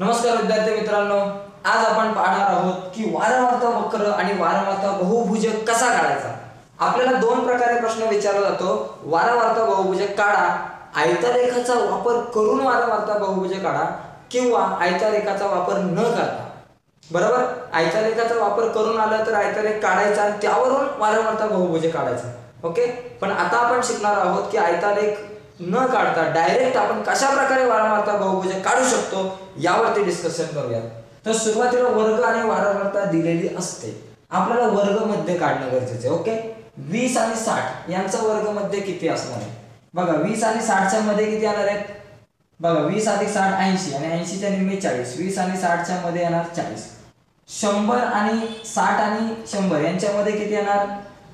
नमस्कार विद्यार्थी मित्रांनो आज आपण पाहणार आहोत की वारंवारता वक्र आणि वारंवारता बहुभुज कसा काढायचा? आपल्याला दोन प्रकारे प्रश्न विचारला जातो वारंवारता बहुभुज काढा आयतारेखाचा वापर करून वारंवारता बहुभुज काढा किंवा आयतारेखाचा वापर न करता. बरोबर? आयतारेखाचा वापर करून आला तर आयतारेख काढायचा आणि त्यावरून वारंवारता बहुभुज काढायचा. ओके? पण आता आपण शिकणार आहोत की आयतारेख न काढता डायरेक्ट आपण कशा प्रकारे वारंवारता बहुभुज काढू शकतो यावरती डिस्कशन करूया तर सुरुवातीला वर्ग आणि वारंवारता दिलेली असते. आपल्याला वर्गमध्ये काढणं गरजेचं आहे ओके? वीस आणि साठ यांचा वर्गमध्ये किती असणार आहे? बघा वीस आणि साठच्या मध्ये किती येणार आहेत? बघा वीस अधिक साठ ऐंशी आणि ऐंशीच्या निम्मे चाळीस. वीस आणि साठच्या मध्ये येणार चाळीस. शंभर आणि साठ आणि शंभर यांच्यामध्ये किती येणार?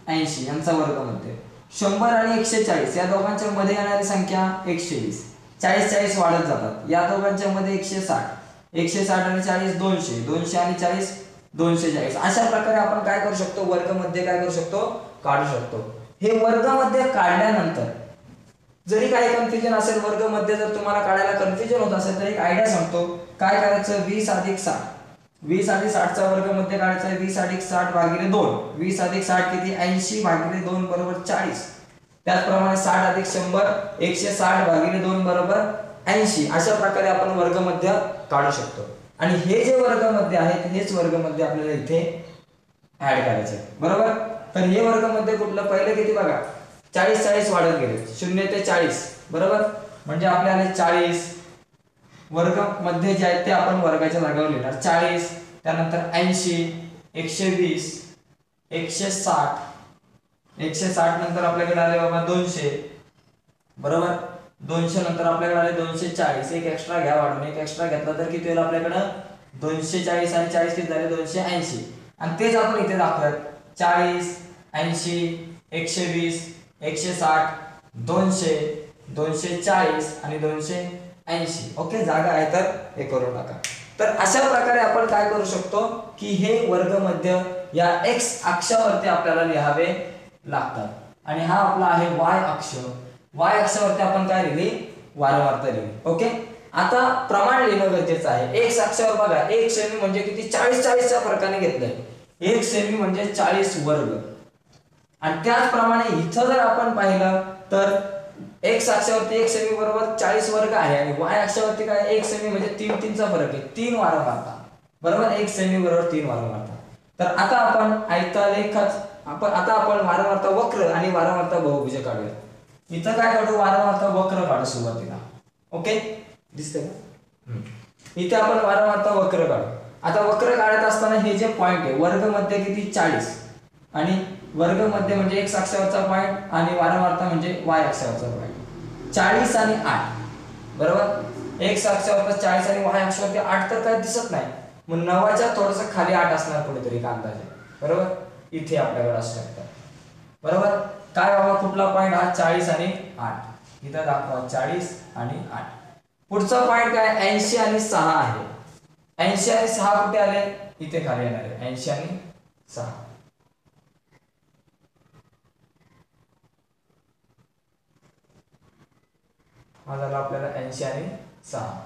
ऐंशी यांचा वर्गामध्ये. शंभर आणि एकशे चाळीस. या दोघांच्या मध्ये येणारी संख्या एकशे वीस चाळीस चाळीस वाढत जातात. या दोघांच्या मध्ये एकशे साठ. एकशे साठ आणि चाळीस दोनशे. दोनशे आणि चाळीस दोनशे चाळीस. अशा प्रकारे आपण काय करू शकतो? वर्गमध्ये काय करू शकतो? काढू शकतो. हे वर्गामध्ये काढल्यानंतर जरी काही कन्फ्युजन असेल वर्गमध्ये जर तुम्हाला काढायला कन्फ्युजन होत असेल तर एक आयडिया सांगतो. काय करायचं? वीस अधिक साठ. वीस अधिक साठचा वर्गमध्ये काढायचा आहे वीस अधिक साठ भागिले दोन. वीस अधिक साठ किती? ऐंशी भागिले दोन बरोबर चाळीस. त्याचप्रमाणे साठ अधिक शंभर एकशे साठ भागिले दोन बरोबर ऐंशी. अशा प्रकारे आपण वर्गमध्य काढू शकतो. आणि हे जे वर्गमध्ये आहेत हेच वर्गमध्ये आपल्याला इथे ऍड करायचे बरोबर? तर हे वर्गमध्ये कुठलं? पहिलं किती बघा. चाळीस चाळीस वाढत गेले. शून्य ते चाळीस. बरोबर? म्हणजे आपल्याला चाळीस वर्गमध्ये जे आहेत ते आपण वर्गाच्या जागेवर लिहिणार. चाळीस त्यानंतर ऐंशी एकशे वीस एकशे साठ. एकशे साठ नंतर आपल्याकडे आले बाबा दोनशे. बरोबर? दोनशे नंतर आपल्याकडे आले दोनशे चाळीस. एक एक्स्ट्रा घ्या वाढून. एक एक्स्ट्रा घेतला तर किती होईल आपल्याकडं? दोनशे चाळीस आणि चाळीस किती झाले? दोनशे ऐंशी. आणि तेच आपण इथे दाखवूयात. चाळीस ऐंशी एकशे वीस एकशे साठ दोनशे दोनशे चाळीस आणि दोनशे ऐंशी. ओके जागा आहे तर हे करून टाका तर अशा प्रकारे आपण काय करू शकतो की हे वर्ग मध्य या एक्स अक्षावरती आपल्याला लिहावे लागतात. आणि हा आपला आहे वाय अक्ष. वाय अक्षावरती आपण काय लिहिली? वारंवारता लिहिली. ओके? आता प्रमाण लिहिणं गरजेचं आहे. एक्स अक्षावर बघा. एक सेमी म्हणजे किती? चाळीस चाळीसच्या फरकाने घेतलंय. एक सेमी म्हणजे चाळीस वर्ग. आणि त्याचप्रमाणे इथं जर आपण पाहिलं तर एक्स अक्षावरती एक सेमी बरोबर चाळीस वर्ग आहे आणि वाय अक्षावरती काय? एक सेमी म्हणजे तीन तीनचा फरक आहे. तीन वारंवारता बरोबर? एक सेमी बरोबर तीन वारंवारता तर आता आपण आयतालेखाच आपण आता आपण वारंवारता वक्र आणि वारंवारता बहुभुज काढूया. इथं काय काढू? वारंवारता वक्र काढू सुरुवातीला. ओके दिसतंय का? इथे आपण वारंवारता वक्र काढू. आता वक्र काढत असताना हे जे पॉइंट आहे वर्गमध्ये किती? चाळीस. आणि वर्गमध्ये म्हणजे एक्स अक्षावरचा पॉईंट आणि वारंवारता म्हणजे वाय अक्षावरचा पॉईंट चाळीस आणि आठ. बरोबर? एक्स अक्षावरचा चाळीस आणि वाय अक्षावरती आठ तर काय दिसत नाही. मग नवाच्या थोडस खाली आठ असणार कुठेतरी एक अंदाजे. बरोबर? इथे आपल्याकडे असू शकतात बरोबर? काय बाबा कुठला पॉईंट हा चाळीस आणि आठ. इथं दाखवा चाळीस आणि आठ. पुढचा पॉईंट काय? ऐंशी आणि सहा आहे. ऐंशी आणि सहा कुठे आले? इथे खाली येणार आहे. ऐंशी आणि सहा. हा झाला आपल्याला ऐंशी आणि सहा.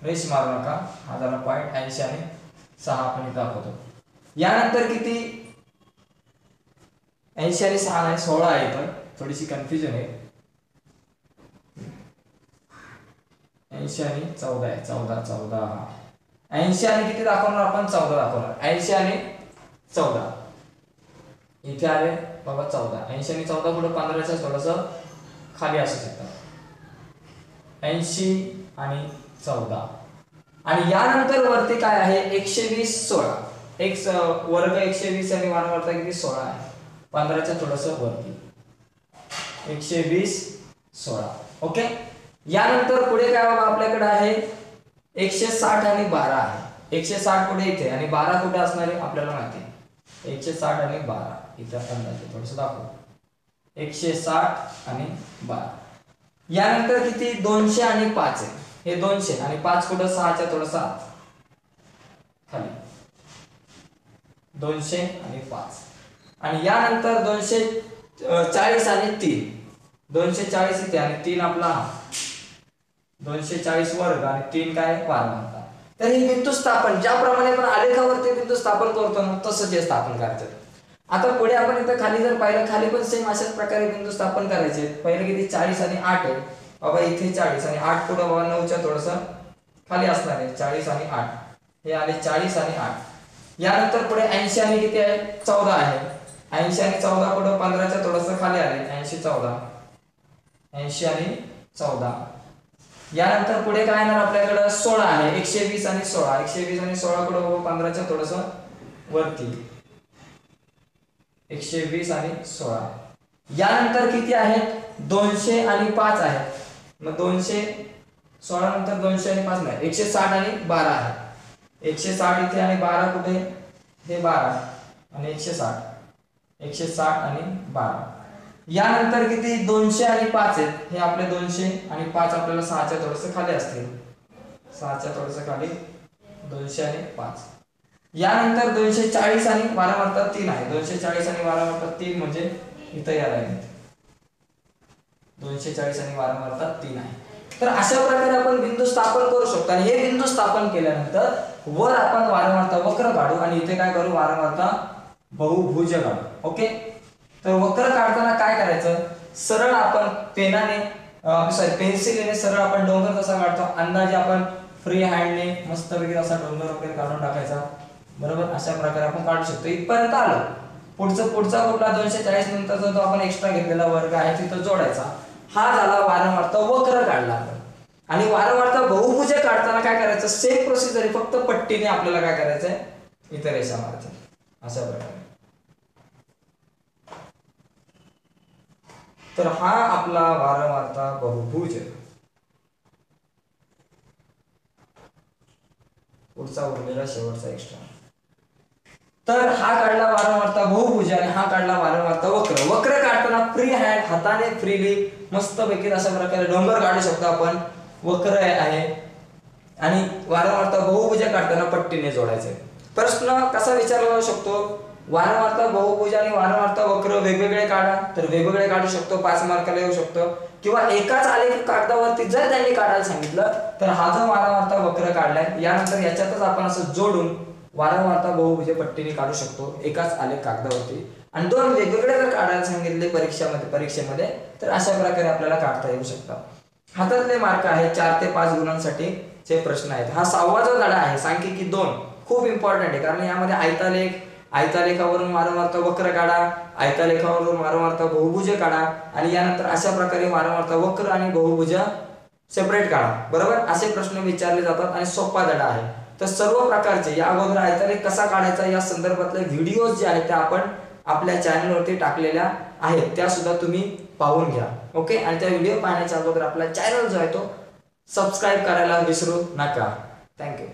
फ्रेश मारू नका. हा झाला पॉईंट ऐंशी आणि सहा आपण इथं दाखवतो. यानंतर किती? ऐंशी आणि सहा नाही सोळा आहे पण थोडीशी कन्फ्युजन आहे. ऐंशी आणि चौदा आहे. चौदा चौदा. ऐंशी आणि किती दाखवणार आपण? चौदा दाखवणार. ऐंशी आणि चौदा. इथे आले बाबा चौदा. ऐंशी आणि चौदा पुढे पंधराच्या थोडस खाली असू शकतात. ऐंशी आणि चौदा. आणि यानंतर वरती काय आहे? एकशे वीस सोळा. एक वर्ग एकशे वीस आणि वारंवारता किती? सोळा आहे. पंधराच्या थोडस वरती. एकशे वीस सोळा. ओके? यानंतर पुढे काय बाबा आपल्याकडे आहे? एकशे साठ आणि बारा आहे. एकशे साठ पुढे इथे. आणि बारा कुठे असणार आहे? आपल्याला माहिती आहे. एकशे साठ आणि बारा. इथं अंदाजे थोडस दाखव. एकशे साठ आणि बारा. यानंतर किती? दोनशे आणि पाच आहे. हे दोनशे आणि पाच कुठं? सहाच्या थोडं सात. खाली. दोनशे आणि पाच. आणि यानंतर दोनशे चाळीस आणि तीन. दोनशे चाळीस इथे आणि तीन आपला दोनशे चाळीस वर्ग आणि तीन काय? वारंवारता तर हे बिंदू स्थापन ज्याप्रमाणे आपण आलेखावरती बिंदू स्थापन करतो ना तसंच हे स्थापन करायचं आता पुढे आपण इथं खाली जर पाहिलं खाली पण सेम अशाच प्रकारे बिंदू स्थापन करायचे. पहिले किती? चाळीस आणि आठ आहे. बाबा इथे चाळीस आणि आठ पुढे बाबा नऊच्या थोडस खाली असणार आहे. चाळीस आणि आठ. हे आले चाळीस आणि आठ. यानंतर पुढे ऐंशी आणि किती आहे? चौदा आहे. ऐंशी आणि चौदा पुढे पंधराच्या थोडस खाली आले. ऐंशी चौदा. ऐंशी आणि चौदा. यानंतर पुढे काय येणार आपल्याकडं? सोळा आहे. एकशे वीस आणि सोळा. एकशे वीस आणि सोळा पुढे पंधराच्या थोडस वरती. एकशे वीस आणि सोळा. यानंतर किती आहेत? दोनशे आणि पाच आहेत. मग दोनशे सोळा नंतर दोनशे आणि पाच नाही. एकशे साठ आणि बारा आहे. एकशे साठ इथे आणि बारा कुठे? हे बारा. आणि एकशे साठ. एकशे साठ आणि बारा. यानंतर किती? दोनशे आणि पाच आहेत. हे आपले दोनशे आणि पाच आपल्याला सहाच्या थोडस खाली असतील. सहाच्या थोडस खाली दोनशे आणि पाच. यानंतर दोनशे चाळीस आणि वारंवारता तीन आहे. दोनशे चाळीस आणि वारंवारता तीन म्हणजे इथं या लाईनीत दोनशे चाळीस आणि वारंवारता तीन आहे. तर अशा प्रकारे आपण बिंदू स्थापन करू शकतो. आणि हे बिंदू स्थापन केल्यानंतर वर आपण वारंवारता वक्र काढू आणि इथे काय करू? वारंवारता बहुभुज काढू ओके? तर वक्र काढताना काय करायचं? सरळ आपण पेनाने सॉरी पेन्सिलीने सरळ आपण डोंगर कसा काढतो? अंदाजे आपण फ्री हँडने मस्तपैकी असा डोंगर वगैरे काढून टाकायचा. बरोबर? अशा प्रकारे आपण काढू शकतो. इथपर्यंत आलो. पुढचं पुढचा कुठला दोनशे चाळीस नंतरचा जो आपण एक्स्ट्रा घेतलेला वर्ग आहे तिथं जोडायचा. हा झाला वारंवारता वक्र काढला आपण. आणि वारंवारता बहुभुज काढताना काय करायचं? सेम प्रोसिजर आहे. फक्त पट्टीने आपल्याला काय करायचंय? इतर रेषा मारायचं अशा प्रकारे. तर हा आपला वारंवारता बहुभुज. पुढचा उरलेला शेवटचा एक्स्ट्रा तर हा काढला वारंवारता बहुभुज आणि हा काढला वारंवारता वक्र. वक्र काढताना फ्री हँड हाताने फ्रीली मस्त पैकी अशा प्रकारे डोंगर काढू शकतो आपण. वक्र आहे. आणि वारंवारता बहुभुज काढताना पट्टीने जोडायचे. प्रश्न कसा विचारला जाऊ शकतो? वारंवारता बहुभुज आणि वारंवारता वक्र वेगवेगळे काढा तर वेगवेगळे काढू शकतो पाच मार्काला येऊ शकतो. किंवा एकाच आलेख कागदावरती जर त्यांनी काढायला सांगितलं तर हा जो वारंवारता वक्र काढलाय यानंतर याच्यातच आपण असं जोडून वारंवारता बहुभुज पट्टीने काढू शकतो. एकाच आलेख कागदावरती. आणि दोन वेगवेगळे जर काढायला सांगितले परीक्षामध्ये परीक्षेमध्ये तर अशा प्रकारे आपल्याला काढता येऊ शकतात. हातातले मार्क आहे चार ते पाच गुणांसाठी चे प्रश्न आहेत. हा सहावा जो धडा आहे सांख्यिकी दोन खूप इम्पॉर्टंट आहे. कारण यामध्ये आयतालेख आयतालेखावरून वारंवारता वक्र काढा आयतालेखावरून वारंवारता बहुभुज काढा आणि यानंतर अशा प्रकारे वारंवारता वक्र आणि बहुभुज सेपरेट काढा. बरोबर? असे प्रश्न विचारले जातात आणि सोपा धडा आहे. तर सर्व प्रकारचे या अगोदर आयतालेख कसा काढायचा या संदर्भातले व्हिडिओज जे आहेत ते आपण आपल्या चॅनलवरती टाकलेल्या आहेत. त्या सुद्धा तुम्ही पाहून घ्या. ओके आणि त्या व्हिडिओ पाहण्याच्या अगोदर आपला चॅनल जो आहे तो सबस्क्राईब करायला विसरू नका. थँक्यू